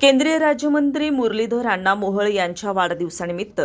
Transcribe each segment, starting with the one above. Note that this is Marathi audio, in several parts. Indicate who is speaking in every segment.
Speaker 1: केंद्रीय राज्यमंत्री मुरलीधर अण्णा मोहोळ यांच्या वाढदिवसानिमित्त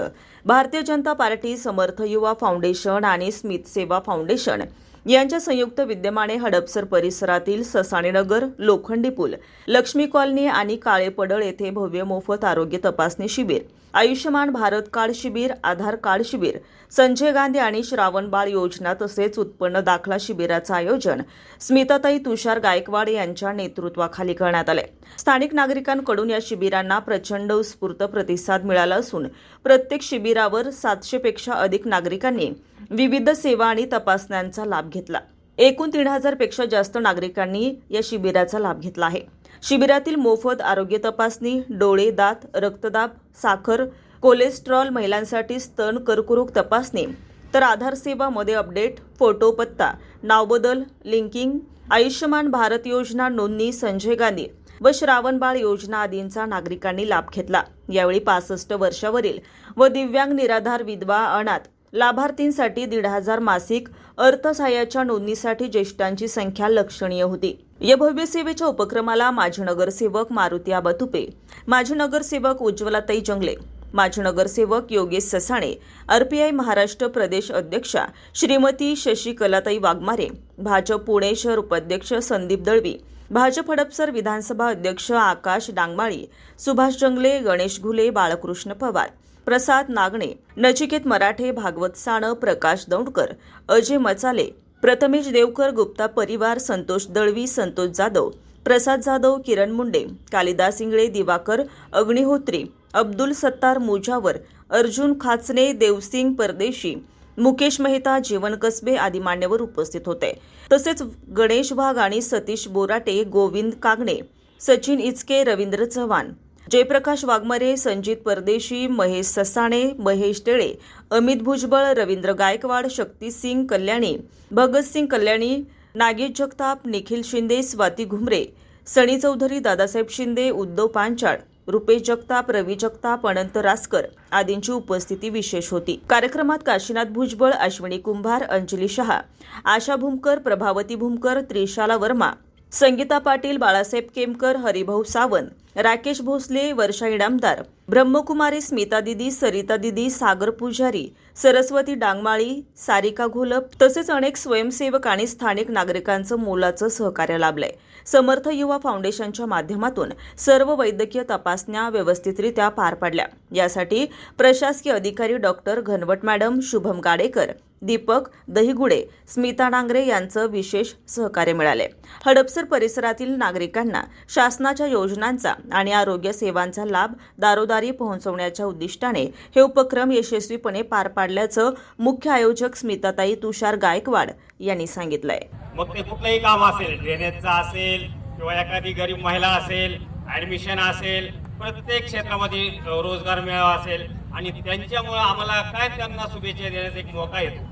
Speaker 1: भारतीय जनता पार्टी समर्थ युवा फाउंडेशन आणि स्मित सेवा फाउंडेशन यांच्या संयुक्त विद्यमाने हडपसर परिसरातील ससाणेनगर लोखंडी पूल लक्ष्मी कॉलनी आणि काळेपडळ येथे भव्य मोफत आरोग्य तपासणी शिबिर आयुष्यमान भारत कार्ड शिबिर आधार कार्ड शिबिर संजय गांधी आणि श्रावणबाळ योजना तसेच उत्पन्न दाखला शिबिराचं आयोजन स्मिताताई तुषार गायकवाड यांच्या नेतृत्वाखाली करण्यात आले. स्थानिक नागरिकांकडून या शिबिरांना प्रचंड उत्स्फूर्त प्रतिसाद मिळाला असून प्रत्येक शिबिरावर सातशेपेक्षा अधिक नागरिकांनी विविध सेवा आणि तपासण्यांचा लाभ घेतला. एकूण तीन हजारपेक्षा जास्त नागरिकांनी या शिबिराचा लाभ घेतला आहे. शिबिरातील मोफत आरोग्य तपासणी डोळे दात रक्तदाब साखर कोलेस्ट्रॉल महिलांसाठी स्तन कर्करोग तपासणी तर आधार सेवामध्ये अपडेट फोटो पत्ता नावबदल लिंकिंग आयुष्यमान भारत योजना नोंदणी संजय गांधी व श्रावणबाळ योजना आदींचा नागरिकांनी लाभ घेतला. यावेळी पासष्ट वर्षावरील व दिव्यांग निराधार विधवा अनाथ लाभार्थींसाठी दीड हजार मासिक अर्थसहाय्याच्या नोंदणीसाठी ज्येष्ठांची संख्या लक्षणीय होती. या भव्य सेवेच्या उपक्रमाला माजी नगरसेवक मारुती आबा तुपे माजी नगरसेवक उज्ज्वलाताई जंगले माजी नगरसेवक योगेश ससाणे आरपीआय महाराष्ट्र प्रदेश अध्यक्षा श्रीमती शशिकलाताई वाघमारे भाजप पुणे शहर उपाध्यक्ष संदीप दळवी भाजप हडपसर विधानसभा अध्यक्ष आकाश डांगमाळी सुभाष जंगले गणेश घुले बाळकृष्ण पवार प्रसाद नागणे नचिकेत मराठे भागवत साणं प्रकाश दौंडकर अजय मचाले प्रथमेश देवकर गुप्ता परिवार संतोष दळवी संतोष जाधव प्रसाद जाधव किरण मुंडे कालिदास इंगळे दिवाकर अग्निहोत्री अब्दुल सत्तार मुजावर अर्जुन खाचने देवसिंग परदेशी मुकेश मेहता जीवन कसबे आदी मान्यवर उपस्थित होते. तसेच गणेश वाघ आणि सतीश बोराटे गोविंद कागणे सचिन इचके रवींद्र चव्हाण जयप्रकाश वाघमरे संजित परदेशी महेश ससाणे महेश टेळे अमित भुजबळ रवींद्र गायकवाड शक्तीसिंग कल्याणी भगतसिंग कल्याणी नागेश जगताप निखिल शिंदे स्वाती घुमरे सणी चौधरी दादासाहेब शिंदे उद्धव पांचाळ रुपेश जगताप रवी जगताप अनंत रासकर आदींची उपस्थिती विशेष होती. कार्यक्रमात काशीनाथ भुजबळ अश्विनी कुंभार अंजली शहा आशा भूमकर प्रभावती भूमकर त्रिशाला वर्मा संगीता पाटील बाळासाहेब केमकर हरिभाऊ सावंत राकेश भोसले वर्षा इनामदार ब्रह्मकुमारी स्मिता दिदी सरिता दिदी सागर पुजारी सरस्वती डांगमाळी सारिका घोलप तसेच अनेक स्वयंसेवक आणि स्थानिक नागरिकांचं मोलाचं सहकार्य लाभलंय. समर्थ युवा फाउंडेशनच्या माध्यमातून सर्व वैद्यकीय तपासण्या व्यवस्थितरित्या पार पडल्या. यासाठी प्रशासकीय अधिकारी डॉक्टर घनवट मॅडम शुभम गाडेकर दीपक दहिगुडे स्मिता डांगरे यांचं विशेष सहकार्य मिळाले हडपसर परिसरातील नागरिकांना शासनाच्या योजनांचा आणि आरोग्य सेवांचा लाभ दारोदारी पोहोचवण्याच्या उद्दिष्टाने हे उपक्रम यशस्वीपणे पार पाडल्याचं मुख्य आयोजक स्मिताताई तुषार गायकवाड यांनी सांगितलंय.
Speaker 2: मग ते कुठलंही काम असेल ड्रेनेजचं असेल किंवा एखादी गरीब महिला असेल ऍडमिशन असेल प्रत्येक क्षेत्रामध्ये रोजगार मेळावा असेल आणि त्यांच्यामुळे आम्हाला काय त्यांना शुभेच्छा देण्याचा एक मोका येतो.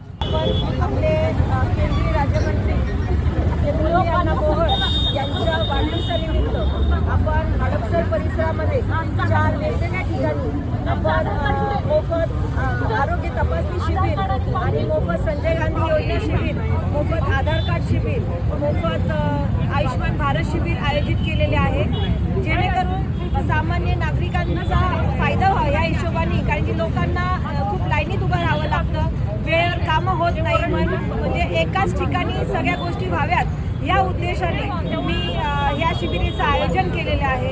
Speaker 3: यांच्या वाढदिवसानिमित्त आपण हडपसर परिसरामध्ये चार वेगवेगळ्या ठिकाणी आपण मोफत आरोग्य तपासणी शिबिर आणि मोफत संजय गांधी योजना शिबिर मोफत आधार कार्ड शिबिर मोफत आयुष्मान भारत शिबिर आयोजित केलेले आहे. जेणेकरून सामान्य नागरिकांचा फायदा व्हा या हिशोबाने कारण की लोकांना खूप लाईनीत उभं राहावं लागतं. वेळेवर कामं होत नाही म्हणजे एकाच ठिकाणी सगळ्या गोष्टी व्हाव्यात. या उद्देशाने मी या शिबिराचं आयोजन केलेलं आहे.